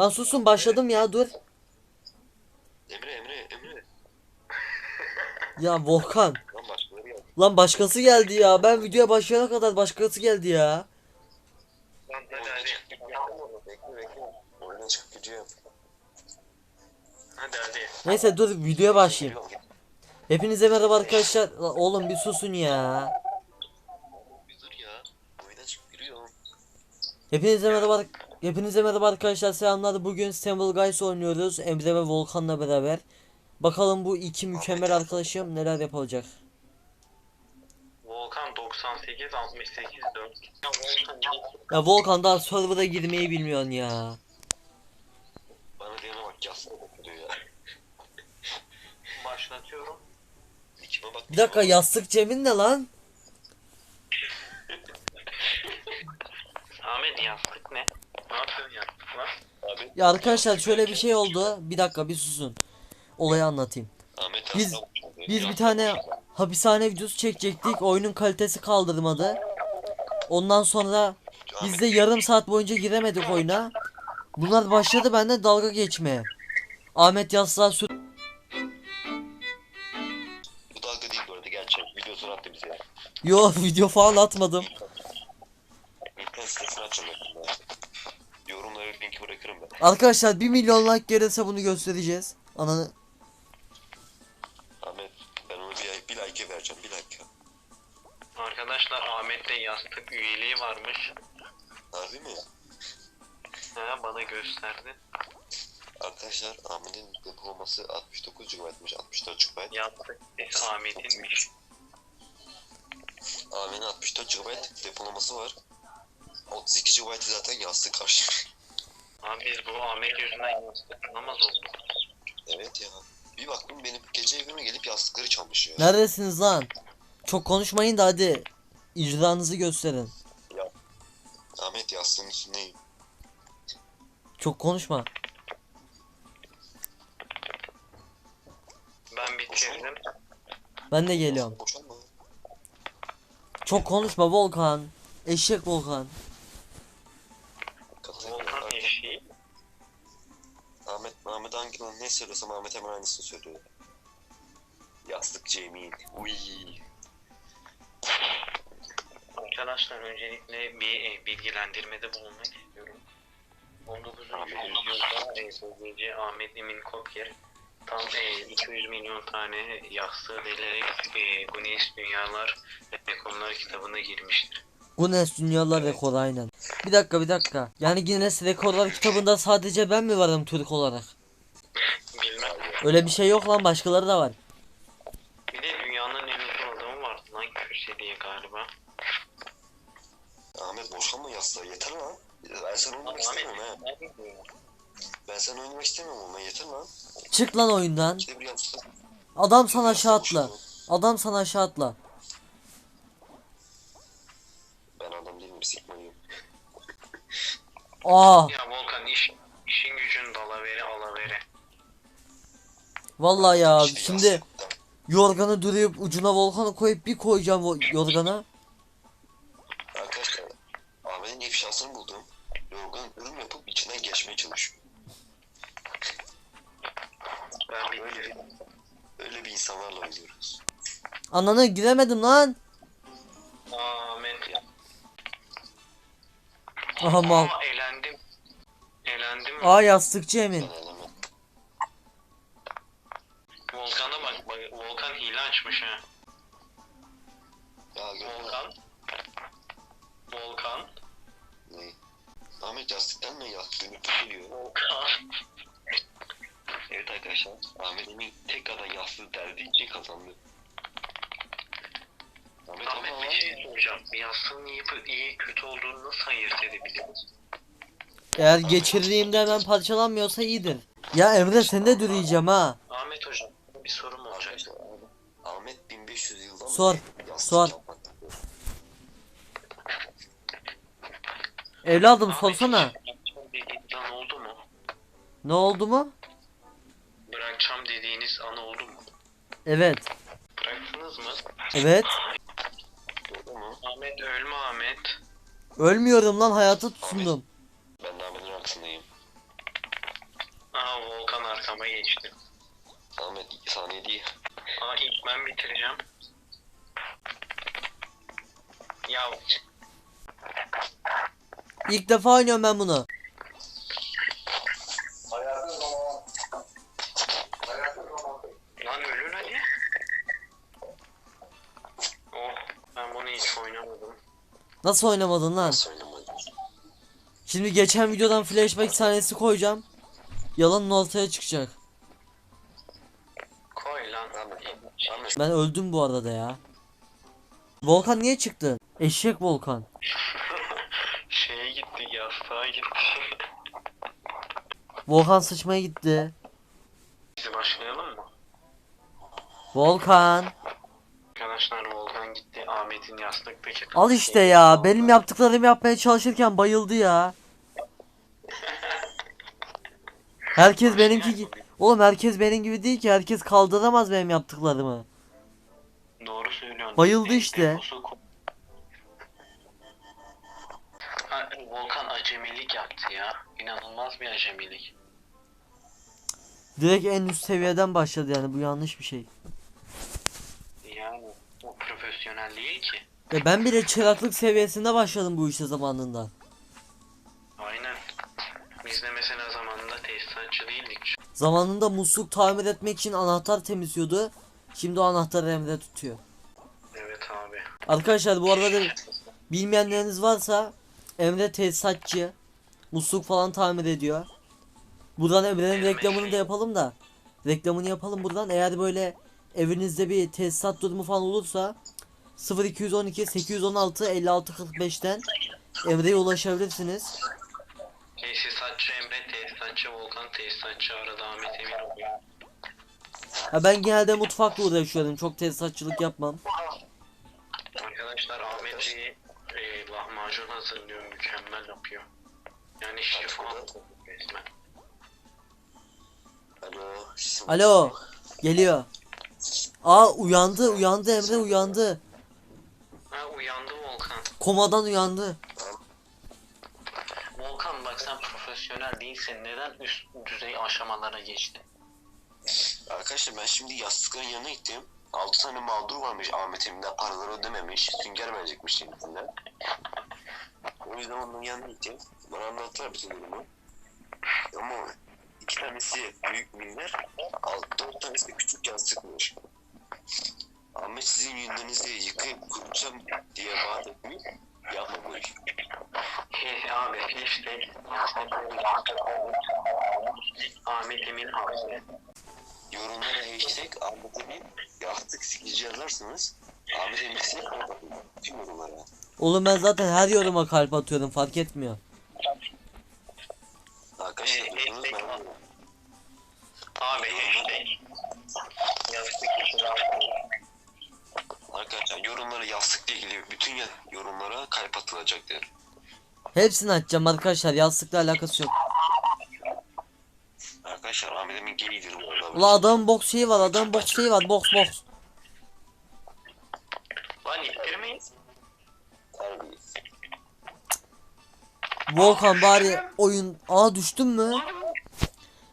Lan susun başladım ya dur. Emre Emre Emre. Ya Volkan. Lan başkaları geldi. Lan başkası geldi ya. Ben videoya başlayana kadar başkası geldi ya. Lan Oyuna çıkıp gidiyor. Bekle bekle. Oyuna gidiyor. Hadi hadi. Neyse dur videoya başlayayım. Hepinize merhaba arkadaşlar. Lan Oğlum bir susun ya. Bir dur ya. Oyuna çıkıp giriyor. Hepinize merhaba. Hepinize merhaba arkadaşlar. Selamlar. Bugün Stumble Guys oynuyoruz. Emre ve Volkan'la beraber. Bakalım bu iki mükemmel arkadaşım neler yapacak. Volkan 98 68 4. Ya Volkan Ya Volkan daha server'a girmeyi bilmiyorsun ya. Bana diyene bak yastığa bakıyor ya. başlatıyorum. Dikime bak. Bir dakika yastık Cem'in ne lan? Ahmet yastık ne? Abi. Ya arkadaşlar şöyle bir şey oldu. Bir dakika bir susun. Olayı anlatayım. Ahmet Biz-. Biz bir tane bakıyor. hapishane videosu çekecektik. Oyunun kalitesi kaldırmadı. Ondan sonra biz de yarım saat boyunca giremedik oyuna. Bunlar başladı benden dalga geçmeye. Ahmet Yastığa sür... Bu dalga değil bu arada gerçek. Videosunu attı bize. Yo video falan atmadım. Arkadaşlar 1 milyon like gelirse bunu göstereceğiz. Ananı... Ahmet ben onu bir, bir like'e vereceğim. Bir like. Arkadaşlar Ahmet'te yastık üyeliği varmış. Harbi mi? Ha, bana gösterdi. Arkadaşlar Ahmet'in depolaması 69 GB'mış 64 GB. Yastık sesi Ahmet'inmiş. Ahmet'in 64 GB depolaması var. 32 GB zaten yastık karşı. Abi biz bu Ahmet yüzünden yastık bulamaz olduk. evet ya. Bir baktım benim gece evime gelip yastıkları çalmış ya. Neredesiniz lan? Çok konuşmayın da hadi. İcranızı gösterin. Ahmet yastığın üstündeyim. Çok konuşma. Ben bitirdim. Ben de geliyorum. Boşanma. Çok konuşma Volkan. Eşek Volkan. Ahmet, lan ne söylüyorsam Ahmet hemen aynısını söylüyor. Yastık Cemil. Uy. Arkadaşlar öncelikle bir e, bilgilendirmede bulunmak istiyorum. 19. yüzyılda e, gece Ahmet Emin Kopyer tam e, 200 milyon tane yastığı delerek e, Guinness Dünyalar Rekorlar kitabına girmiştir. Guinness Dünyalar Rekoru aynen. Bir dakika bir dakika. Yani Guinness Rekorlar kitabında sadece ben mi varım Türk olarak? Öyle bir şey yok lan başkaları da var. Bir de dünyanın en uzun adamı vardı lan Köse diye galiba. Ahmet boşanma yastığı yeter lan. Ben sana oynamak Ahmet istemiyorum diyor? Ben sana oynamak istemiyorum ama yeter lan. Çık lan oyundan. İşte bir yastık. Adam sana aşağı atla. Adam sana aşağı atla. Ben adam değilim sikmayayım. Aa, Ya Volkan iş, işin gücün dalavere alavere. Vallahi ya İşte şimdi yorganı durup ucuna volkanı koyup bir koyacağım o yorgana. Arkadaşlar Ahmet'in ifşasını buldum. Yorgan ürün yapıp içinden geçmeye çalışıyor. Ben Öyle bir, öyle bir insanlarla oynuyoruz. Ananı giremedim lan. Ahmet ya. Aha mal. Elendim. Elendim. Aa yastıkçı Emin. Volkan. Volkan. ne? Ahmet yastıktan mı yastık ünlü tutuyor? Volkan. Evet arkadaşlar Ahmet Emin tekrardan yastığı derdi için kazandı. Ahmet Ahmet bir şey soracağım. Yastığın iyi, iyi kötü olduğunu nasıl ayırt edebiliriz? Eğer geçirdiğimde hemen parçalanmıyorsa iyidir. Ya Emre seni de dürüyeceğim ha. Ahmet hocam bir sorum olacak. Ahmet 1500 yılda mı Sor, yastık sor. Evladım sorsana. bırakacağım dediğiniz an oldu mu? Ne oldu mu? Bırakacağım dediğiniz an oldu mu? Evet. Bıraktınız mı? Evet. Doğru mu? Ahmet ölme Ahmet. Ölmüyorum lan hayata tutundum. Ben de Ahmet'in arkasındayım. arkama geçti. Ahmet saniye değil. Aa ilk ben bitireceğim. Ya İlk defa oynuyorum ben bunu. lan ölün hadi. Oh ben bunu hiç oynamadım. Nasıl oynamadın lan? Nasıl oynamadım? Şimdi geçen videodan flashback sahnesi koyacağım. Yalanın ortaya çıkacak. Koy lan. Ben öldüm bu arada ya. Volkan niye çıktın? Eşek Volkan. Şeye gitti. Volkan sıçmaya gitti. Biz başlayalım mı? Volkan. Arkadaşlar Volkan gitti. Ahmet'in yastıktaki Al işte ya. Benim yaptıklarımı yapmaya çalışırken bayıldı ya. Herkes benimki gi- Oğlum herkes benim gibi değil ki. Herkes kaldıramaz benim yaptıklarımı. Doğru söylüyorsun. Bayıldı işte. deposu Volkan acemilik yaptı ya. İnanılmaz bir acemilik. Direkt en üst seviyeden başladı yani. Bu yanlış bir şey. Yani o profesyonel değil ki. Ya ben bile çıraklık seviyesinde başladım bu işe zamanında. Aynen. Biz de mesela zamanında tesisatçı değildik. Zamanında musluk tamir etmek için anahtar temizliyordu. Şimdi o anahtarı Emre tutuyor. Evet abi. Arkadaşlar bu arada da bilmeyenleriniz varsa Emre tesisatçı. Musluk falan tamir ediyor. Buradan Emre'nin reklamını da yapalım da. Reklamını yapalım buradan. Eğer böyle evinizde bir tesisat durumu falan olursa 0212 816 56 45'ten Emre'ye ulaşabilirsiniz. Tesisatçı Emre, tesisatçı Volkan, tesisatçı arada Ahmet Emin oluyor. Ha ben genelde mutfakla uğraşıyorum. Çok tesisatçılık yapmam. Arkadaşlar Ahmet Bey e, lahmacun hazırlıyor. Mükemmel yapıyor. Yani şifa resmen. Alo. sesim- Alo. Geliyor. Aa uyandı uyandı Emre uyandı. Ha uyandı Volkan. Komadan uyandı. Volkan bak sen profesyonel değilsin. Neden üst düzey aşamalara geçtin? Arkadaşlar ben şimdi yastıkların yanına gittim. 6 tane mağdur varmış Ahmet Emin'den paraları ödememiş. Sünger verecekmiş kendisinden. O yüzden onun yanına gittim. Bana anlattılar bütün durumu. Ama iki tanesi büyük minler, alt- dört tanesi de küçük yastıkmış. Ahmet sizin yüzünüzü yıkayıp kurutacağım diye vaat etmiş. Yapma bu işi. He abi işte Ahmet Emin abi. Yorumlara hashtag Ahmet Emin yastık sikici yazarsanız Ahmet Emin size kalp. Tüm yorumlara. Oğlum ben zaten her yoruma kalp atıyorum fark etmiyor. Arkadaşlar Ee, ben Abi hashtag yastık için abi. Arkadaşlar yorumlara yastıkla ilgili bütün ya- yorumlara kalp atılacaktır. Hepsini açacağım arkadaşlar yastıkla alakası yok. Arkadaşlar Ahmet Emin gaydir bu arada. Ula adamın boks şeyi var adamın boks şeyi var boks boks. Lan ittirmeyin. Harbi. Volkan bari oyun... Aa düştün mü?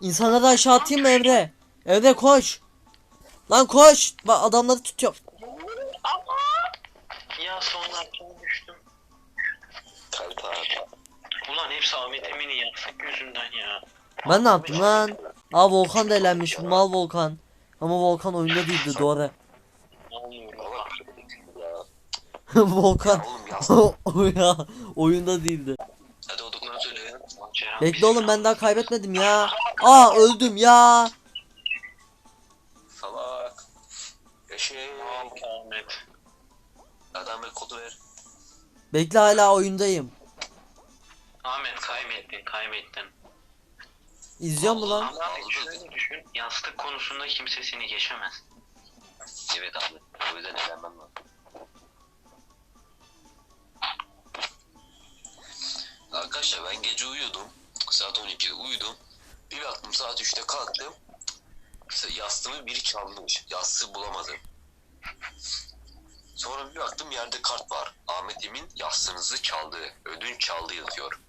İnsanları aşağı atayım mı Emre? Emre koş. Lan koş. Bak adamları tutuyor. Ya son düştüm. Kalp. Ulan hepsi Ahmet Emin'in yastık yüzünden ya. Ben ne yaptım lan? Aa Volkan da elenmiş mal Volkan. Ama Volkan oyunda değildi doğru. Volkan yastık. ya, oyunda değildi. O. Bekle oğlum ben daha kaybetmedim ya. Aa öldüm ya. Salak. Eşek. Ahmet. Adam kodu ver. Bekle hala oyundayım. Ahmet kaybettin kaybettin. İzliyor mu lan? Ama şöyle düşün. Yastık konusunda kimse seni geçemez. Evet Ahmet. O yüzden eğlenmem lazım. Arkadaşlar ben gece uyuyordum. Saat 12'de uyudum. Bir baktım saat 3'te kalktım. Yastığımı biri çalmış. Yastığı bulamadım. Sonra bir baktım yerde kart var. Ahmet Emin yastığınızı çaldı. Ödünç çaldı yazıyor.